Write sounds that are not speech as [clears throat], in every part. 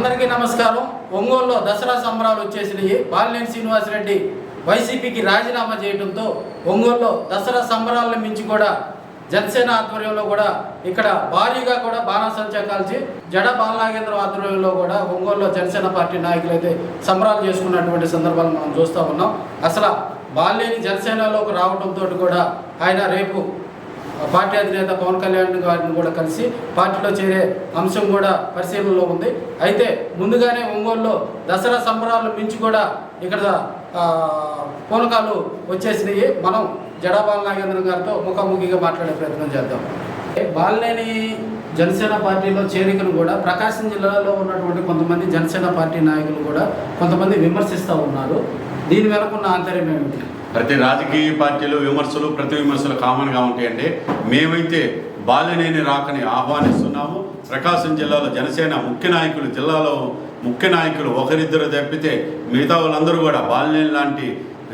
అందరికీ నమస్కారం. ఒంగోలులో దసరా సంబరాలు వచ్చేసినాయి. బాలినేని శ్రీనివాసరెడ్డి వైసీపీకి రాజీనామా చేయడంతో ఒంగోలులో దసరా సంబరాలను మించి కూడా జనసేన ఆధ్వర్యంలో కూడా ఇక్కడ భారీగా కూడా బాణాసంచా కాల్చి జడ బాలనాగేంద్ర ఆధ్వర్యంలో కూడా ఒంగోలులో జనసేన పార్టీ నాయకులు అయితే సంబరాలు చేసుకున్నటువంటి సందర్భాలు మనం చూస్తూ ఉన్నాం. అసలు బాలినేని జనసేనలోకి రావడంతో కూడా ఆయన రేపు పార్టీ అధినేత పవన్ కళ్యాణ్ గారిని కూడా కలిసి పార్టీలో చేరే అంశం కూడా పరిశీలనలో ఉంది. అయితే ముందుగానే ఒంగోలులో దసరా సంబరాలు మించి కూడా ఇక్కడ పూనకాలు వచ్చేసినాయి. మనం జడాబాల నాగేంద్ర గారితో ముఖాముఖిగా మాట్లాడే ప్రయత్నం చేద్దాం. బాలినేని జనసేన పార్టీలో చేరికను కూడా ప్రకాశం జిల్లాలో ఉన్నటువంటి కొంతమంది జనసేన పార్టీ నాయకులు కూడా కొంతమంది విమర్శిస్తూ ఉన్నారు. దీని వెనకున్న ఆంతర్యం ఏమిటి? ప్రతి రాజకీయ పార్టీలు విమర్శలు ప్రతి విమర్శలు కామన్గా ఉంటాయండి. మేమైతే బాలినేని రాకని ఆహ్వానిస్తున్నాము. ప్రకాశం జిల్లాలో జనసేన ముఖ్య నాయకులు జిల్లాలో ముఖ్య నాయకులు ఒకరిద్దరు తప్పితే మిగతా వాళ్ళందరూ కూడా బాలినేని లాంటి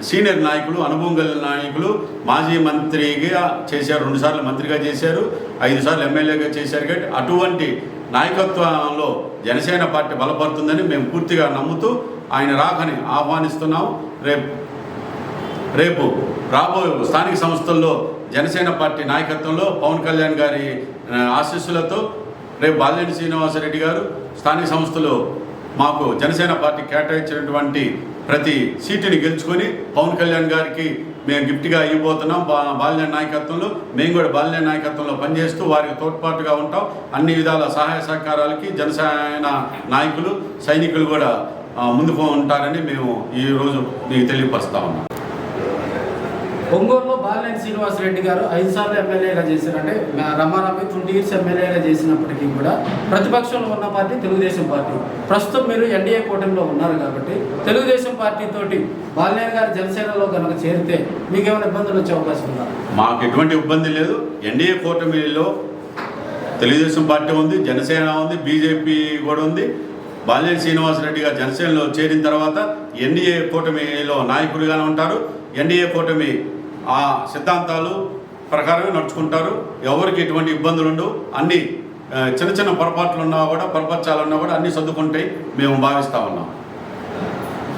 సీనియర్ నాయకులు అనుభవం కలిగిన నాయకులు మాజీ మంత్రిగా చేశారు. రెండుసార్లు మంత్రిగా చేశారు. ఐదు సార్లు ఎమ్మెల్యేగా చేశారు కాబట్టి అటువంటి నాయకత్వంలో జనసేన పార్టీ బలపడుతుందని మేము పూర్తిగా నమ్ముతూ ఆయన రాకని ఆహ్వానిస్తున్నాము. రేపు రేపు రాబోయే స్థానిక సంస్థల్లో జనసేన పార్టీ నాయకత్వంలో పవన్ కళ్యాణ్ గారి ఆశీస్సులతో రేపు బాలినేని శ్రీనివాసరెడ్డి గారు స్థానిక సంస్థలు మాకు జనసేన పార్టీ కేటాయించినటువంటి ప్రతి సీటుని గెలుచుకొని పవన్ కళ్యాణ్ గారికి మేము గిఫ్ట్గా ఇవ్వబోతున్నాం. బా బాలినేని నాయకత్వంలో మేము కూడా బాలినేని నాయకత్వంలో పనిచేస్తూ వారికి తోడ్పాటుగా ఉంటాం. అన్ని విధాల సహాయ సహకారాలకి జనసేన నాయకులు సైనికులు కూడా ముందుకు ఉంటారని మేము ఈరోజు మీకు తెలియపరుస్తా ఉన్నాం. ఒంగోలులో బాలినేని శ్రీనివాసరెడ్డి గారు ఐదు సార్లు ఎమ్మెల్యేగా చేశారంటే రమారామి ట్వంటీ ఇయర్స్ ఎమ్మెల్యేగా చేసినప్పటికీ కూడా ప్రతిపక్షంలో ఉన్న పార్టీ తెలుగుదేశం పార్టీ. ప్రస్తుతం మీరు ఎన్డీఏ కూటమిలో ఉన్నారు కాబట్టి తెలుగుదేశం పార్టీతోటి బాలినేని గారు జనసేనలో కనుక చేరితే మీకేమైనా ఇబ్బందులు వచ్చే అవకాశం ఉందా? మాకు ఎటువంటి ఇబ్బంది లేదు. ఎన్డీఏ కూటమిలో తెలుగుదేశం పార్టీ ఉంది జనసేన ఉంది బీజేపీ కూడా ఉంది. బాలినేని శ్రీనివాసరెడ్డి గారు జనసేనలో చేరిన తర్వాత ఎన్డీఏ కూటమిలో నాయకుడిగానే ఉంటారు. ఎన్డీఏ కూటమి ఆ సిద్ధాంతాలు ప్రకారమే నడుచుకుంటారు. ఎవరికి ఎటువంటి ఇబ్బందులు ఉండవు. అన్ని చిన్న చిన్న పొరపాట్లు ఉన్నా కూడా పొరపచ్చాలన్నా కూడా అన్ని సర్దుకుంటాయి. మేము భావిస్తా ఉన్నాం.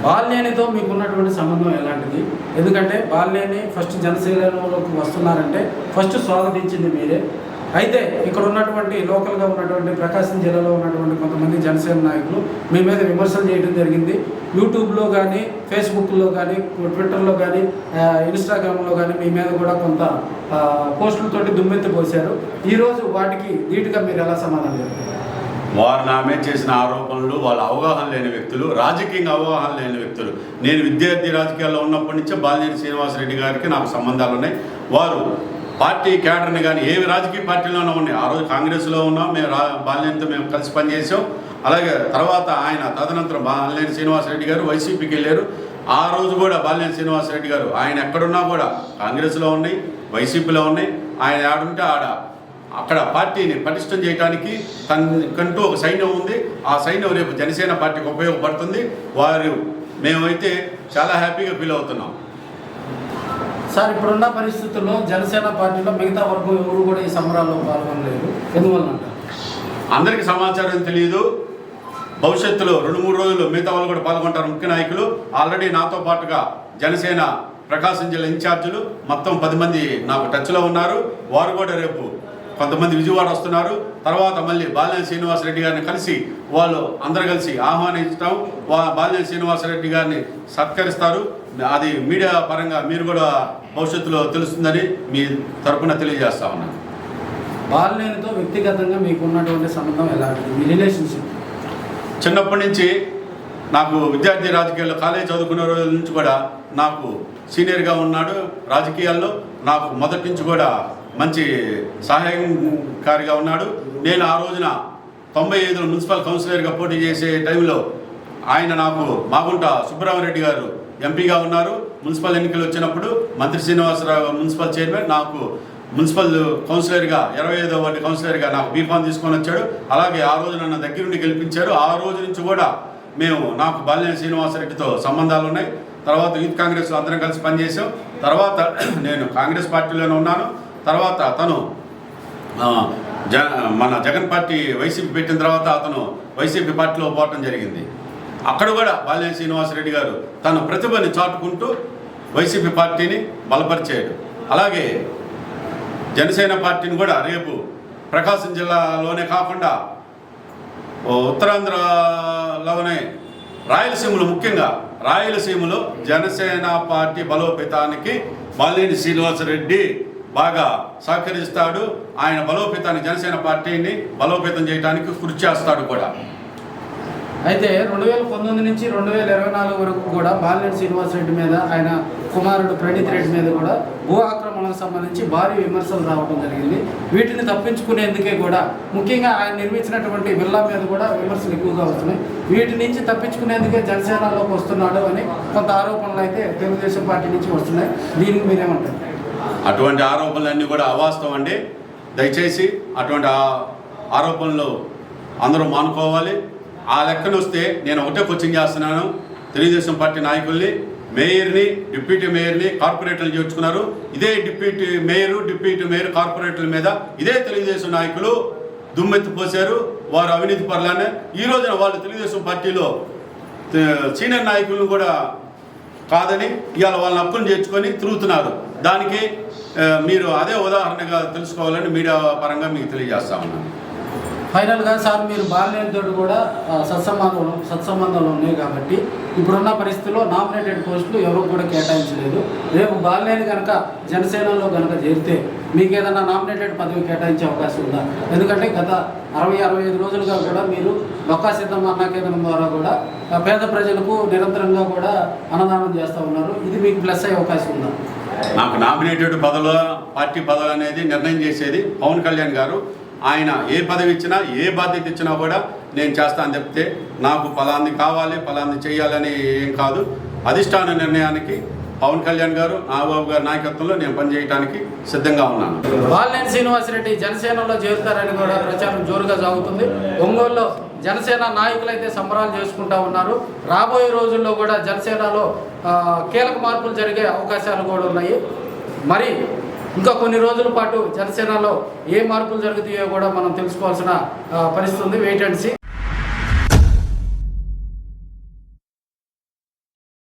బాలినేనితో మీకు ఉన్నటువంటి సంబంధం ఎలాంటిది? ఎందుకంటే బాలినేని ఫస్ట్ జనసేనలోకి వస్తున్నారంటే ఫస్ట్ స్వాగతించింది మీరే. అయితే ఇక్కడ ఉన్నటువంటి లోకల్గా ఉన్నటువంటి ప్రకాశం జిల్లాలో ఉన్నటువంటి కొంతమంది జనసేన నాయకులు మీ మీద విమర్శలు చేయడం జరిగింది. యూట్యూబ్లో కానీ ఫేస్బుక్లో కానీ ట్విట్టర్లో కానీ ఇన్స్టాగ్రామ్లో కానీ మీ మీద కూడా కొంత పోస్టులతోటి దుమ్మెత్తి పోశారు. ఈరోజు వాటికి ధీటుగా మీరు ఎలా సమాధానం చెప్తారు? వారు నా మీద చేసిన ఆరోపణలు వాళ్ళ అవగాహన లేని వ్యక్తులు రాజకీయంగా అవగాహన లేని వ్యక్తులు. నేను విద్యార్థి రాజకీయాల్లో ఉన్నప్పటి నుంచే బాలినేని శ్రీనివాసరెడ్డి గారికి నాకు సంబంధాలు ఉన్నాయి. వారు పార్టీ క్యాడర్ని కానీ ఏ రాజకీయ పార్టీలోనే ఉన్నాయి. ఆ రోజు కాంగ్రెస్లో ఉన్నాం మేము రా బాలినేనితో మేము కలిసి పనిచేసాం అలాగే తర్వాత ఆయన తదనంతరం బాలినేని శ్రీనివాసరెడ్డి గారు వైసీపీకి వెళ్ళారు. ఆ రోజు కూడా బాలినేని శ్రీనివాసరెడ్డి గారు ఆయన ఎక్కడున్నా కూడా కాంగ్రెస్లో ఉన్నాయి వైసీపీలో ఉన్నాయి. ఆయన ఆడుంటే ఆడ. అక్కడ పార్టీని పటిష్టం చేయడానికి తనకంటూ ఒక సైన్యం ఉంది. ఆ సైన్యం రేపు జనసేన పార్టీకి ఉపయోగపడుతుంది. వారు మేమైతే చాలా హ్యాపీగా ఫీల్ అవుతున్నాం. సార్ ఇప్పుడున్న పరిస్థితుల్లో జనసేన పార్టీలో మిగతా వర్గం ఎవరు కూడా ఈ సంబరాల్లో పాల్గొనలేదు. ఎందువల్ల అందరికీ సమాచారం తెలియదు. భవిష్యత్తులో రెండు మూడు రోజులు మిగతా వాళ్ళు కూడా పాల్గొంటారు ముఖ్య నాయకులు. ఆల్రెడీ నాతో పాటుగా జనసేన ప్రకాశం జిల్లా ఇన్ఛార్జీలు మొత్తం పది మంది నాకు టచ్లో ఉన్నారు. వారు కూడా రేపు కొంతమంది విజయవాడ వస్తున్నారు. తర్వాత మళ్ళీ బాలినేని శ్రీనివాసరెడ్డి గారిని కలిసి వాళ్ళు అందరు కలిసి ఆహ్వానించడం వా బాలినేని శ్రీనివాసరెడ్డి గారిని సత్కరిస్తారు. అది మీడియా పరంగా మీరు కూడా భవిష్యత్తులో తెలుస్తుందని మీ తరపున తెలియజేస్తా ఉన్నాను. బాలినేనితో వ్యక్తిగతంగా మీకు ఉన్నటువంటి సంబంధం ఎలాంటిది మీ రిలేషన్షిప్ చిన్నప్పటి నుంచి నాకు విద్యార్థి రాజకీయాల్లో కాలేజ్ చదువుకునే రోజుల నుంచి కూడా నాకు సీనియర్గా ఉన్నాడు రాజకీయాల్లో. నాకు మొదటి నుంచి కూడా మంచి సహాయకారిగా ఉన్నాడు. నేను ఆ రోజున తొంభై ఐదులో మున్సిపల్ కౌన్సిలర్గా పోటీ చేసే టైంలో ఆయన నాకు మాగుంట సుబ్బరామరెడ్డి గారు ఎంపీగా ఉన్నారు. మున్సిపల్ ఎన్నికలు వచ్చినప్పుడు మంత్రి శ్రీనివాసరావు మున్సిపల్ చైర్మన్ నాకు మున్సిపల్ కౌన్సిలర్గా ఇరవై ఐదో వార్డు కౌన్సిలర్గా నాకు బీఫామ్ తీసుకొని వచ్చాడు. అలాగే ఆ రోజు నన్ను దగ్గరుండి గెలిపించారు. ఆ రోజు నుంచి కూడా మేము నాకు బాలినేని శ్రీనివాసరెడ్డితో సంబంధాలు ఉన్నాయి. తర్వాత యూత్ కాంగ్రెస్లో అందరం కలిసి పనిచేసాం తర్వాత [clears throat] నేను కాంగ్రెస్ పార్టీలోనే ఉన్నాను. తర్వాత తను జ మన జగన్ పార్టీ వైసీపీ పెట్టిన తర్వాత అతను వైసీపీ పార్టీలో పోవటం జరిగింది. అక్కడ కూడా బాలినేని శ్రీనివాసరెడ్డి గారు తన ప్రతిభని చాటుకుంటూ వైసీపీ పార్టీని బలపరిచాడు. అలాగే జనసేన పార్టీని కూడా రేపు ప్రకాశం జిల్లాలోనే కాకుండా ఉత్తరాంధ్రలోనే రాయలసీమలో ముఖ్యంగా రాయలసీమలో జనసేన పార్టీ బలోపేతానికి బాలినేని శ్రీనివాసరెడ్డి బాగా సహకరిస్తాడు. ఆయన బలోపేతాన్ని జనసేన పార్టీని బలోపేతం చేయడానికి కృషి చేస్తాడు కూడా. అయితే రెండు వేల పంతొమ్మిది నుంచి రెండు వేల ఇరవై నాలుగు వరకు కూడా బాలినేని శ్రీనివాసరెడ్డి మీద ఆయన కుమారుడు ప్రణీత్ రెడ్డి మీద కూడా భూ ఆక్రమణకు సంబంధించి భారీ విమర్శలు రావడం జరిగింది. వీటిని తప్పించుకునేందుకే కూడా ముఖ్యంగా ఆయన నిర్మించినటువంటి విల్లా మీద కూడా విమర్శలు ఎక్కువగా వస్తున్నాయి. వీటి నుంచి తప్పించుకునేందుకే జనసేనలోకి వస్తున్నాడు అని కొంత ఆరోపణలు అయితే తెలుగుదేశం పార్టీ నుంచి వస్తున్నాయి. దీనికి మీరేమంటారు? అటువంటి ఆరోపణలన్నీ కూడా అవాస్తవం అండి. దయచేసి అటువంటి ఆరోపణలు అందరూ మానుకోవాలి. ఆ లెక్కన వస్తే నేను ఒకటే కోచింగ్ చేస్తున్నాను. తెలుగుదేశం పార్టీ నాయకుల్ని మేయర్ని డిప్యూటీ మేయర్ని కార్పొరేటర్లు చేర్చుకున్నారు. ఇదే డిప్యూటీ మేయర్ డిప్యూటీ మేయర్ కార్పొరేటర్ల మీద ఇదే తెలుగుదేశం నాయకులు దుమ్మెత్తి పోశారు. వారు అవినీతి పరులానే ఈ రోజున వాళ్ళు తెలుగుదేశం పార్టీలో సీనియర్ నాయకులను కూడా కాదని ఇవాళ వాళ్ళని అప్పులు చేర్చుకొని తిరుగుతున్నారు. దానికి మీరు అదే ఉదాహరణగా తెలుసుకోవాలని మీడియా పరంగా మీకు తెలియజేస్తా ఉన్నాను. ఫైనల్గా సార్ మీరు బాలినేనితో కూడా సత్సంబంధం సత్సంబంధాలు ఉన్నాయి కాబట్టి ఇప్పుడున్న పరిస్థితుల్లో నామినేటెడ్ పోస్టులు ఎవరు కూడా కేటాయించలేదు. రేపు బాలనేని కనుక జనసేనలో కనుక చేరితే మీకు ఏదైనా నామినేటెడ్ పదవి కేటాయించే అవకాశం ఉందా? ఎందుకంటే గత అరవై అరవై ఐదు రోజులుగా కూడా మీరు లొక్కా సిద్ధం అన్నకేంద్రం ద్వారా కూడా పేద ప్రజలకు నిరంతరంగా కూడా అన్నదానం చేస్తూ ఉన్నారు. ఇది మీకు ప్లస్ అయ్యే అవకాశం ఉందా? నాకు నామినేటెడ్ పదవులు పార్టీ పదవి అనేది నిర్ణయం చేసేది పవన్ కళ్యాణ్ గారు. ఆయన ఏ పదవి ఇచ్చినా ఏ బాధ్యత ఇచ్చినా కూడా నేను చేస్తాను చెప్తే నాకు ఫలాన్ని కావాలి ఫలాన్ని చేయాలని ఏం కాదు. అధిష్టాన నిర్ణయానికి పవన్ కళ్యాణ్ గారు నాగబాబు గారి నాయకత్వంలో నేను పనిచేయడానికి సిద్ధంగా ఉన్నాను. బాలినేని శ్రీనివాసరెడ్డి జనసేనలో చేరుతారని కూడా ప్రచారం జోరుగా సాగుతుంది. ఒంగోలులో జనసేన నాయకులు అయితే సంబరాలు చేసుకుంటా ఉన్నారు. రాబోయే రోజుల్లో కూడా జనసేనలో కీలక మార్పులు జరిగే అవకాశాలు కూడా ఉన్నాయి. మరి ఇంకా కొన్ని రోజుల పాటు జనసేనలో ఏ మార్పులు జరుగుతాయో కూడా మనం తెలుసుకోవాల్సిన పరిస్థితి ఉంది. Wait and see